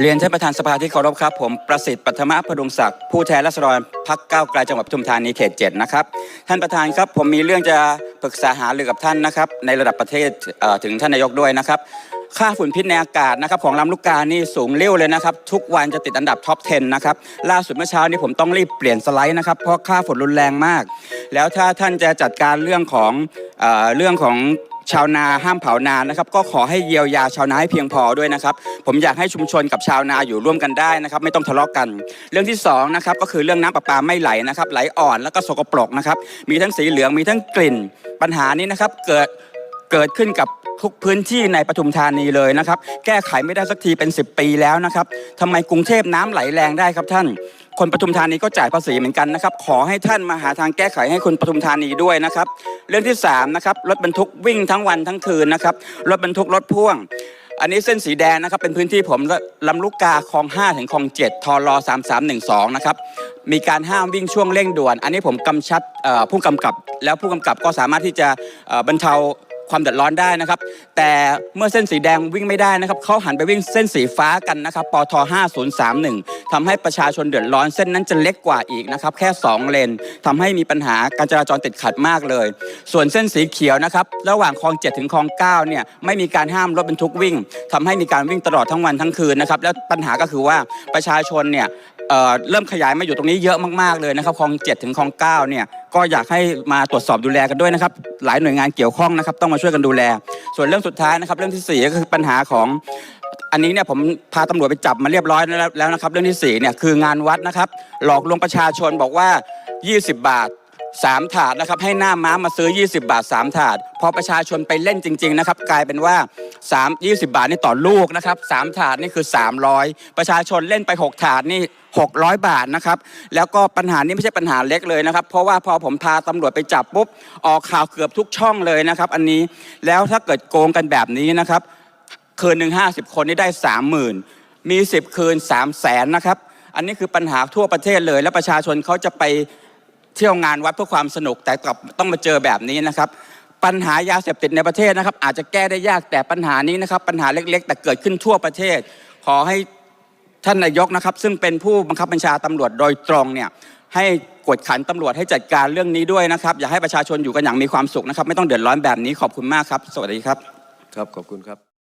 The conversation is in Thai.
เรียนท่านประธานสภาที่เคารพครับ ผมประสิทธิ์ปัทมะพดุงศักดิ์ผู้แทนราษฎรพักก้าวไกลจังหวัดปทุมธานีเขตเจ็ดนะครับท่านประธานครับผมมีเรื่องจะปรึกษาหารือกับท่านนะครับ ในระดับประเทศเถึงท่านนายกด้วยนะครับ ค่าฝุ่นพิษในอากาศนะครับของลำลูกกานี่สูงเร็วเลยนะครับ ทุกวันจะติดอันดับท็อป 10 นะครับ ล่าสุดเมื่อเช้านี้ผมต้องรีบเปลี่ยนสไลด์นะครับ เพราะค่าฝุ่นรุนแรงมาก แล้วถ้าท่านจะจัดการเรื่องของเอเรื่องของ ชาวนาห้ามเผานานะครับ ก็ขอให้เยียวยาชาวนาให้เพียงพอด้วยนะครับ ผมอยากให้ชุมชนกับชาวนาอยู่ร่วมกันได้นะครับ ไม่ต้องทะเลาะกัน เรื่องที่สองนะครับก็คือเรื่องน้ำประปาไม่ไหลนะครับ ไหลอ่อนแล้วก็สกปรกนะครับ มีทั้งสีเหลืองมีทั้งกลิ่น ปัญหานี้นะครับเกิดเกิดขึ้นกับทุกพื้นที่ในปทุมธานีเลยนะครับ แก้ไขไม่ได้สักทีเป็น 10 ปีแล้วนะครับทำไมกรุงเทพน้ำไหลแรงได้ครับท่าน คนปทุมธานีก็จ่ายภาษีเหมือนกันนะครับ ขอให้ท่านมาหาทางแก้ไขให้คนปทุมธานีด้วยนะครับ เรื่องที่3นะครับรถบรรทุกวิ่งทั้งวันทั้งคืนนะครับรถบรรทุกรถพ่วง อันนี้เส้นสีแดงนะครับ เป็นพื้นที่ผมลำลูกกาคลอง 5 ถึงคลอง7ทร3312 นะครับมีการห้ามวิ่งช่วงเร่งด่วน อันนี้ผมกำชับผู้กำกับ แล้วผู้กำกับก็สามารถที่จะบรรเทา ความเดือดร้อนได้นะครับ แต่เมื่อเส้นสีแดงวิ่งไม่ได้นะครับเขาหันไปวิ่งเส้นสีฟ้ากันนะครับปท5031ทำให้ประชาชนเดือดร้อนเส้นนั้นจะเล็กกว่าอีกนะครับแค่ 2 เลนทำให้มีปัญหาการจราจรติดขัดมากเลย ส่วนเส้นสีเขียวนะครับระหว่างคลอง7ถึงคลอง9เนี่ยไม่มีการห้ามรถบรรทุกวิ่งทำให้มีการวิ่งตลอดทั้งวันทั้งคืนนะครับแล้วปัญหาก็คือว่าประชาชนเนี่ย เเริ่มขยายมาอยู่ตรงนี้เยอะมากๆเลยนะครับคลอง7ถึงคลอง9เนี่ยก็อยากให้มาตรวจสอบดูแลกันด้วยนะครับ หลายหน่วยงานเกี่ยวข้องนะครับต้องมาช่วยกันดูแล ส่วนเรื่องสุดท้ายนะครับ เรื่องที่สี่ก็คือปัญหาของอันนี้เนี่ยผมพาตำรวจไปจับมาเรียบร้อยแล้วนะครับ เรื่องที่สี่เนี่ยคืองานวัดนะครับ หลอกลวงประชาชนบอกว่า 20 บาท สามถาดนะครับให้หน้าม้ามาซื้อ 20 บาท 3 ถาด พอประชาชนไปเล่นจริง ๆ นะครับ กลายเป็นว่า 3 20 บาทนี่ต่อลูกนะครับ3ถาดนี่คือ 300 ประชาชนเล่นไป 6 ถาดนี่ 600 บาทนะครับ แล้วก็ปัญหานี้ไม่ใช่ปัญหาเล็กเลยนะครับ เพราะว่าพอผมพาตำรวจไปจับปุ๊บออกข่าวเกือบทุกช่องเลยนะครับ อันนี้แล้วถ้าเกิดโกงกันแบบนี้นะครับ คืนหนึ่งห้าสิบคนนี่ได้สามหมื่นมีสิบคืนสามแสนนะครับ อันนี้คือปัญหาทั่วประเทศเลย แล้วประชาชนเขาจะไป เที่ยวงานวัดเพื่อความสนุกแต่กลับต้องมาเจอแบบนี้นะครับ ปัญหายาเสพติดในประเทศนะครับ อาจจะแก้ได้ยากแต่ปัญหานี้นะครับ ปัญหาเล็กๆ แต่เกิดขึ้นทั่วประเทศ ขอให้ท่านนายกนะครับ ซึ่งเป็นผู้บังคับบัญชาตำรวจโดยตรงเนี่ยให้กวดขันตำรวจให้จัดการเรื่องนี้ด้วยนะครับ อย่าให้ประชาชนอยู่กันอย่างมีความสุขนะครับ ไม่ต้องเดือดร้อนแบบนี้ขอบคุณมากครับ สวัสดีครับ ครับขอบคุณครับ